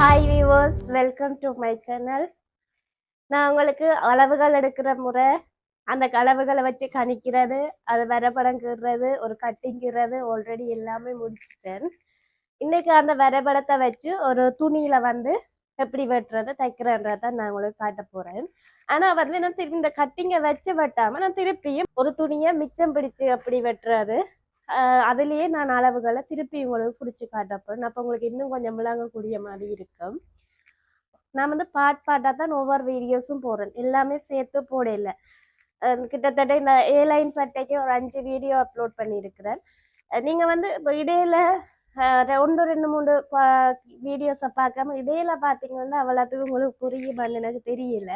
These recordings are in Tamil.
Hi viewers welcome to my channel நான் உங்களுக்கு அளவுகள் எடுக்கிற முறை அந்த அளவுகளை வச்சு கணிக்கிறது அது வரைபடம் கீறுறது ஒரு கட்டிங்கிறது ஆல்ரெடி எல்லாமே முடிச்சிட்டேன். இன்றைக்கி அந்த வரைபடத்தை வச்சு ஒரு துணியில் வந்து எப்படி வெட்டுறது தைக்கிறன்றதை நான் உங்களுக்கு காட்ட போகிறேன் ஆனால் வந்து நான் திரும்பி இந்த கட்டிங்கை வச்சு வெட்டாமல் நான் திருப்பியும் ஒரு துணியை மிச்சம் பிடிச்சு எப்படி வெட்டுறது அதுலயே நான் அளவுகளை திருப்பி உங்களுக்கு பிடிச்சி காட்ட அப்போ உங்களுக்கு இன்னும் கொஞ்சம் விளங்கக்கூடிய மாதிரி இருக்கும். நான் வந்து பாட் பாட்டாக தான் ஒவ்வொரு வீடியோஸும் போடுறேன். எல்லாமே சேர்த்து போடல. கிட்டத்தட்ட இந்த ஏ லைன் சட்டைக்கு ஒரு அஞ்சு வீடியோ அப்லோட் பண்ணியிருக்கிறேன். நீங்கள் வந்து இப்போ இடையில ரெ- ஒன்று ரெண்டு மூணு வீடியோஸை பார்க்காம இடையில பார்த்தீங்கன்னா அவ்வளோத்துக்கு உங்களுக்கு புரியுமான்னு எனக்கு தெரியல.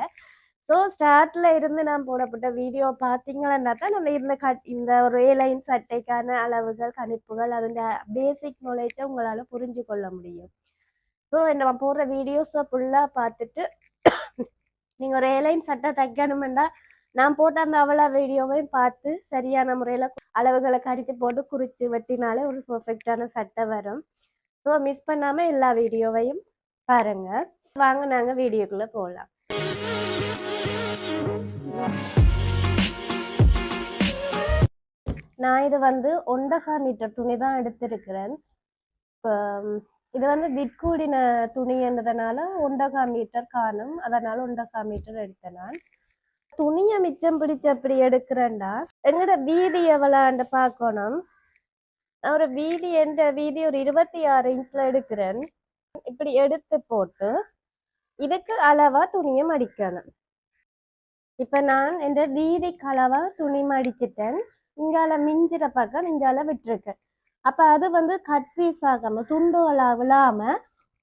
ஸோ ஸ்டார்ட்ல இருந்து நான் போடப்பட்ட வீடியோ பார்த்தீங்கன்னா தான் நம்ம இந்த கட் இந்த ஒரு லைன் சட்டைக்கான அளவுகள் கணிப்புகள் அதோட பேசிக் நாலேஜை உங்களால் புரிஞ்சு கொள்ள முடியும். ஸோ நம்ம போடுற வீடியோஸை ஃபுல்லாக பார்த்துட்டு நீங்கள் ஒரு ஏலைன் சட்டை தைக்கணுமெண்டா நான் போட்ட அந்த அவ்வளோ வீடியோவையும் பார்த்து சரியான முறையில் அளவுகளை கடித்து போட்டு குறித்து வெட்டினாலே ஒரு பர்ஃபெக்டான சட்டை வரும். ஸோ மிஸ் பண்ணாமல் எல்லா வீடியோவையும் பாருங்கள் வாங்க நாங்கள் வீடியோக்குள்ளே போகலாம் நான் இது வந்து ஒண்டகா மீட்டர் துணி தான் எடுத்திருக்கிறேன். இது வந்து விற்கூடின துணின்றதுனால ஒண்டகா மீட்டர் காணும். அதனால ஒண்டகா மீட்டர் எடுத்தேன் நான். துணியை மிச்சம் பிடிச்சு எப்படி எடுக்கிறேன்டா? எங்கட வீதி எவ்வளாண்டு பார்க்கணும்? நான் ஒரு வீதி என்ற வீதி ஒரு இருபத்தி ஆறு இன்ச்சில் எடுக்கிறேன். இப்படி எடுத்து போட்டு இதுக்கு அளவா துணியை மடிக்கணும். இப்போ நான் என்ற வீதி கலவை துணி மடிச்சிட்டேன். இங்கால மிஞ்சிற பக்கம் இங்கால விட்டுருக்கேன் அப்ப அது வந்து கட் பீஸ் ஆகாம துண்டுகளா விழாம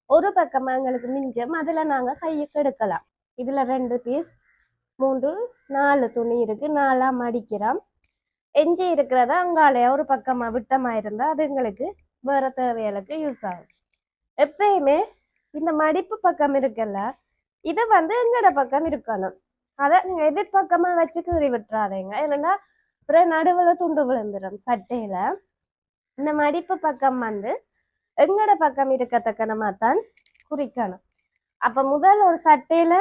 ஒரு பக்கமாக எங்களுக்கு மிஞ்சம். அதுல நாங்க கையுக்கு எடுக்கலாம். இதுல ரெண்டு பீஸ் மூன்று நாலு துணி இருக்கு. நாலா மடிக்கிறோம். எஞ்சி இருக்கிறத அங்காலையா ஒரு பக்கமா விட்டமா இருந்தா அது எங்களுக்கு வேற தேவைகளுக்கு யூஸ் ஆகும். எப்பயுமே இந்த மடிப்பு பக்கம் இருக்குல்ல இது வந்து எங்களோட பக்கம் இருக்கணும். அதை நீங்க எதிர்பக்கமா வச்சு கீறி விட்டுறாதீங்க. ஏன்னா அப்புறம் நடுவில் துண்டு விழுந்துடும் சட்டையில. இந்த மடிப்பு பக்கம் வந்து எங்கட பக்கம் இருக்கத்தக்கனமாக தான் குறிக்கணும். அப்ப முதல் ஒரு சட்டையில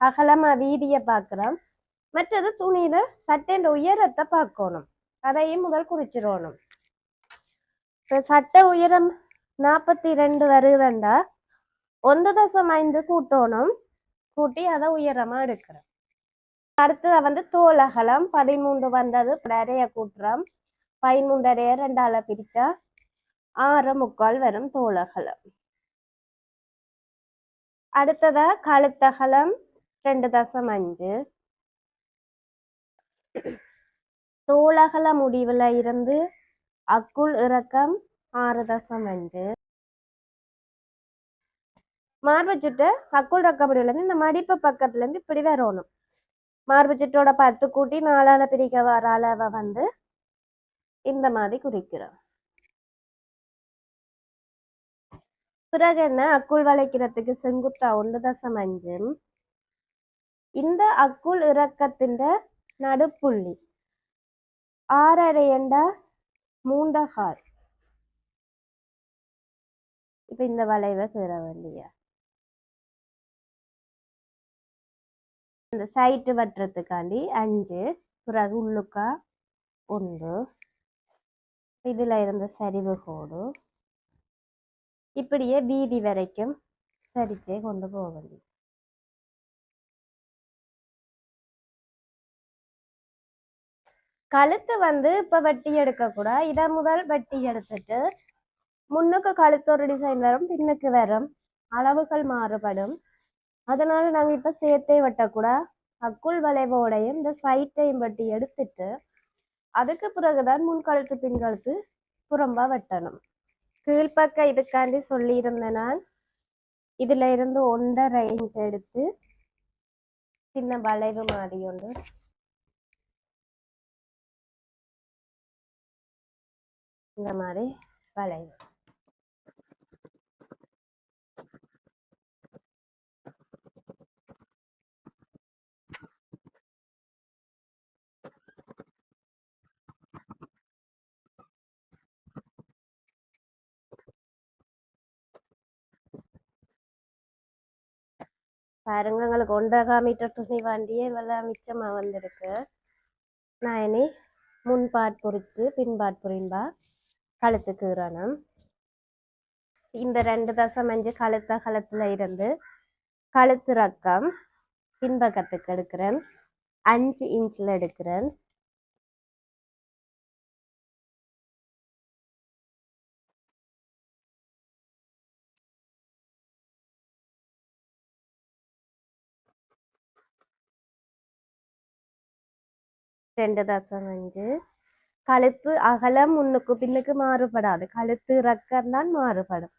அகலமா வீதிய பார்க்குறோம் மற்றது துணியில சட்டையின் உயரத்தை பார்க்கணும் அதையும் முதல் குறிச்சிடணும். இப்போ சட்டை உயரம் நாற்பத்தி ரெண்டு வருதுண்டா. ஒன்று தசம் ஐந்து கூட்டணும். கூட்டி அதை உயரமா எடுக்கிறோம். அடுத்தது வந்து தோல் அகலம் பதிமூன்று வந்தது. அரைய கூட்டுறோம். பதிமூன்று அரைய ரெண்டால பிரிச்சா ஆறு முக்கால் வரும் தோல் அகலம் அடுத்ததா கழுத்தகலம். ரெண்டு தசம் அஞ்சு. தோலகல முடிவுல இருந்து அக்குள் இறக்கம் ஆறு தசம் அஞ்சு. மார்பு சுட்டு அக்குள் இறக்க முடிவுல இருந்து இந்த மடிப்பு பக்கத்துல இருந்து இப்படி வரணும். மார்பு பத்து கூட்டி நாலால பிரிக்க வர அளவை வந்து இந்த மாதிரி குறிக்கிறோம் பிறகு என்ன? அக்குள் வளைக்கிறதுக்கு செங்குத்தா ஒன்று தசம் அஞ்சு. இந்த அக்குள் இறக்கத்தின் நடுப்புள்ளி ஆறரை எண்டா மூண்டகால். இப்ப இந்த வளைவை பெற வேண்டிய இந்த சைட்டு வட்டுறதுக்காண்டி அஞ்சு பிறகு உள்ளுக்கா ஒன்று. இதில் இருந்த சரிவு கோடு. இப்படியே வீதி வரைக்கும் சரிச்சே கொண்டு போக வேண்டியது. கழுத்து வந்து இப்போ வெட்டி எடுக்கக்கூடாது இதை முதல் வெட்டி எடுத்துட்டு முன்னுக்கு கழுத்து ஒரு டிசைன் வரும் பின்னுக்கு வரும் அளவுகள் மாறுபடும். அதனால நாங்கள் இப்போ சேர்த்தே வெட்டக்கூட அக்குள் வளைவோடையும் இந்த சைட்டையும் வெட்டி எடுத்துட்டு அதுக்கு பிறகுதான் முன் கழுத்து புறம்பா வெட்டணும். கீழ்ப்பக்க இதுக்காண்டி சொல்லியிருந்தேன் நான் இதுல இருந்து ஒன்றரை இன்ச் எடுத்து சின்ன வளைவு மாதிரி ஒன்று. இந்த மாதிரி வளைவு. பாருங்க எங்களுக்கு ஒன்றரை மீட்டர் துணி வாண்டியே இவ்வளவு மிச்சமாக வந்திருக்கு. நான் இனி முன்பாட் பொறிச்சு பின்பாட் புரியும்பா? கழுத்துக்கு இறணும் இந்த ரெண்டு தசம் அஞ்சு கழுத்த கழுத்துல இருந்து கழுத்து ரக்கம் பின்பக்கத்துக்கு எடுக்கிறேன். அஞ்சு இன்ச்சில் எடுக்கிறேன். ரெண்டு தசம் அஞ்சு. கழுத்து அகலம் முன்னுக்கு பின்னுக்கு மாறுபடாது. கழுத்து ரக்கம் தான் மாறுபடும்.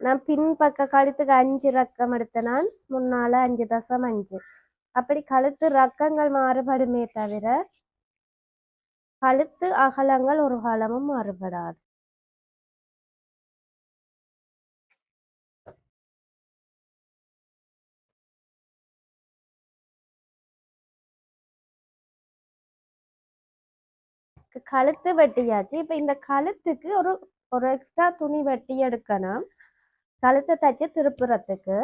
நான் பின்பக்க கழுத்துக்கு அஞ்சு ரக்கம் எடுத்தனால் முன்னால அஞ்சு தசம் அஞ்சு. அப்படி கழுத்து ரக்கங்கள் மாறுபடுமே தவிர கழுத்து அகலங்கள் ஒரு காலமும் மாறுபடாது. கழுத்து வெட்டியாச்சு. இப்போ இந்த கழுத்துக்கு ஒரு ஒரு எக்ஸ்ட்ரா துணி வெட்டி எடுக்கணும். கழுத்தை தைச்சி திருப்புறத்துக்கு.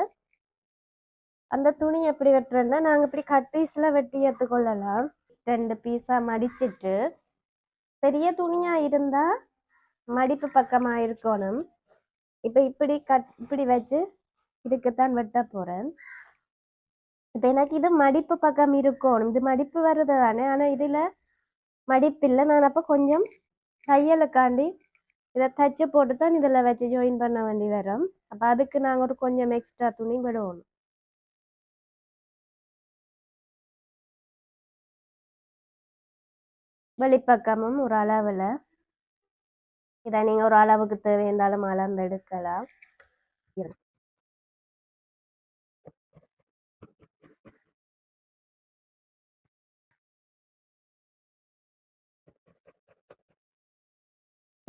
அந்த துணி எப்படி வெட்டுறோன்னா நாங்கள் இப்படி கட்டீஸில் வெட்டி எடுத்துக்கொள்ளலாம். ரெண்டு பீஸாக மடிச்சிட்டு. பெரிய துணியாக இருந்தால் மடிப்பு பக்கமாக இருக்கணும். இப்போ இப்படி கட் இப்படி வச்சு இதுக்குத்தான் வெட்ட போகிறேன் இப்போ எனக்கு இது மடிப்பு பக்கம் இருக்கணும். இது மடிப்பு வருது தானே ஆனால் இதில் மடிப்பில்லை. நான் அப்போ கொஞ்சம் தையலுக்காண்டி இதை தச்சு போட்டு தான் இதில் வச்சு ஜாயின் பண்ண வேண்டி வரும். அப்போ அதுக்கு நாங்கள் ஒரு கொஞ்சம் எக்ஸ்ட்ரா துணி விடுவோம் வெளிப்பக்கமும் ஒரு அளவில். இதை நீங்கள் ஒரு அளவுக்கு தேவையானாலும் அளந்து எடுக்கலாம். இருக்கு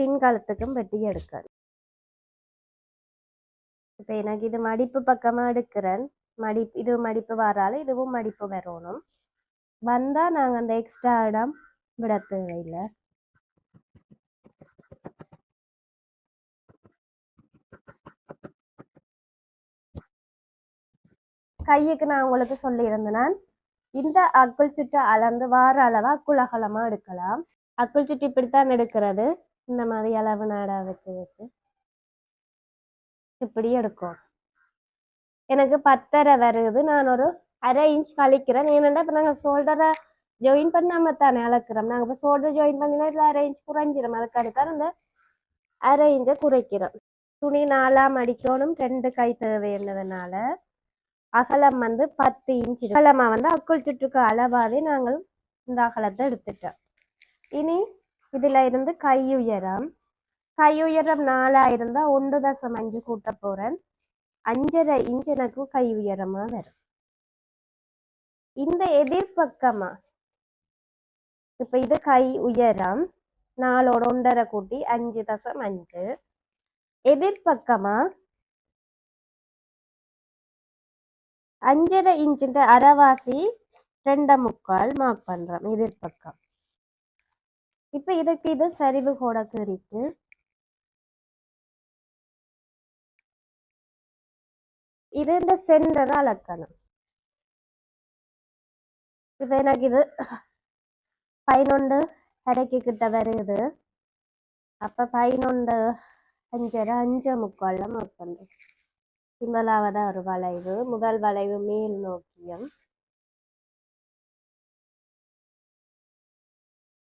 பின்காலத்துக்கும் வெட்டி எடுக்கணும். இப்போ எனக்கு இது மடிப்பு பக்கமாக எடுக்கிறேன். மடிப்பு இது மடிப்பு வரால இதுவும் மடிப்பு வரணும். வந்தால் நாங்கள் அந்த எக்ஸ்ட்ரா இடம் விட தேவையில்லை. கையுக்கு நான் உங்களுக்கு சொல்லியிருந்தேன். இந்த அக்குள் சுட்டு அளந்து வார அளவா அக்குள் அகலமாக எடுக்கலாம். அக்குள் சுட்டு இப்படித்தான் எடுக்கிறது. இந்த மாதிரி அளவு நாடா வச்சு வச்சு இப்படி எடுக்கும். எனக்கு பத்தரை வருது. நான் ஒரு அரை இன்ச் கழிக்கிறேன். ஏனெண்டா இப்போ நாங்கள் ஷோல்டரை ஜாயின் பண்ணாம தானே அளக்குறோம். நாங்கள் இப்போ ஷோல்டர் ஜாயின் பண்ணினா இதில் அரை இன்ச் குறைஞ்சிரும். அதுக்கு அடுத்தான் அந்த அரை இன்ச்சை குறைக்கிறோம். துணி நாலாம் அடிக்கணும். ரெண்டு கை தேவைன்றதுனால அகலம் வந்து பத்து இன்ச் அகலமா வந்து அக்குள் சுற்றுக்கு அளவாவே நாங்கள் இந்த அகலத்தை எடுத்துட்டோம். இனி இதுல இருந்து கை உயரம் கை உயரம் நாலா இருந்தா ஒன்று தசம் அஞ்சு கூட்ட போறேன். அஞ்சரை இன்ச் எனக்கு கை உயரமா வரும். இந்த எதிர்பக்கமா இப்ப இது கை உயரம் நாலோட ஒன்றரை கூட்டி அஞ்சு தசம் அஞ்சு. எதிர்பக்கமா அஞ்சரை இன்ச்சுன்ற அரைவாசி ரெண்டை முக்கால் மார்க் பண்றோம் எதிர்பக்கம் இப்ப இதுக்கு இது சரிவு கூட கீறிட்டு இது இந்த சென்டர் அளக்கணும். இப்ப எனக்கு இது பதினொன்று அரைக்கு கிட்ட வருது. அப்ப பதினொன்று அஞ்சரை அஞ்சு முக்கால்ல மார்க் சிம்மலாவதான் ஒரு வளைவு முதல் வளைவு மேல் நோக்கியம்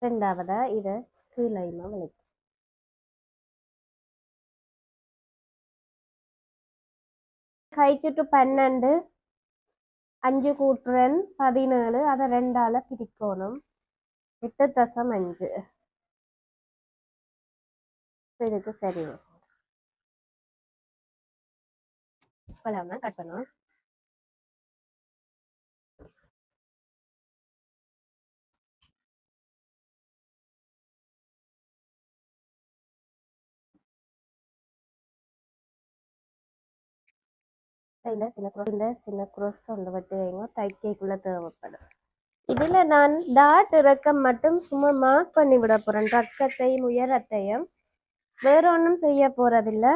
ரெண்டாவதா இத கீழைமா வளைக்கும் கை சுட்டு பன்னெண்டு அஞ்சு கூட்டுறன் பதினேழு அதை ரெண்டால பிரிக்கணும். எட்டு தசம் அஞ்சு. இதுக்கு சரி. இப்பெல்லாம் இந்த சின்ன cross இந்த சின்ன குரோஸ் ஒன்று வட்டி வைங்க தைக்கைக்குள்ளே தேவைப்படும் இதில் நான் டாட் இறக்கம் மட்டும் சும்மா மார்க் பண்ணி விட போகிறேன் ரக்கத்தையும் உயரத்தையும் வேற ஒன்றும் செய்ய போகிறதில்ல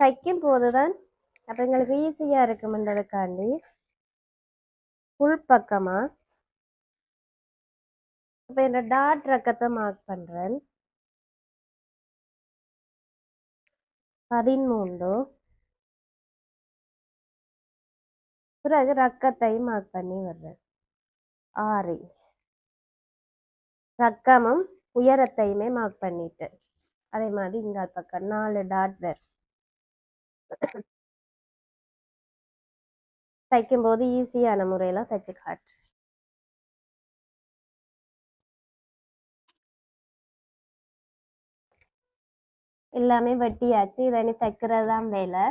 தைக்கும் போது தான் அப்போ எங்களுக்கு ஈஸியாக இருக்குமென்றதுக்காண்டி புல் பக்கமாக இப்போ இந்த டாட் ரக்கத்தை மார்க் பண்ணுறேன் பதிமூன்று பிறகு ரக்கத்தை மார்க் பண்ணி வர்றது ஆரஞ்ச் ரக்கமும் உயரத்தையுமே மார்க் பண்ணிட்டேன் அதே மாதிரி இங்கால் பக்கம் நாலு டாட் வரும் தைக்கும்போது ஈஸியான முறையில் தைச்சு காட்டு எல்லாமே வெட்டியாச்சு. இதை தைக்கிறது தான் வேலை.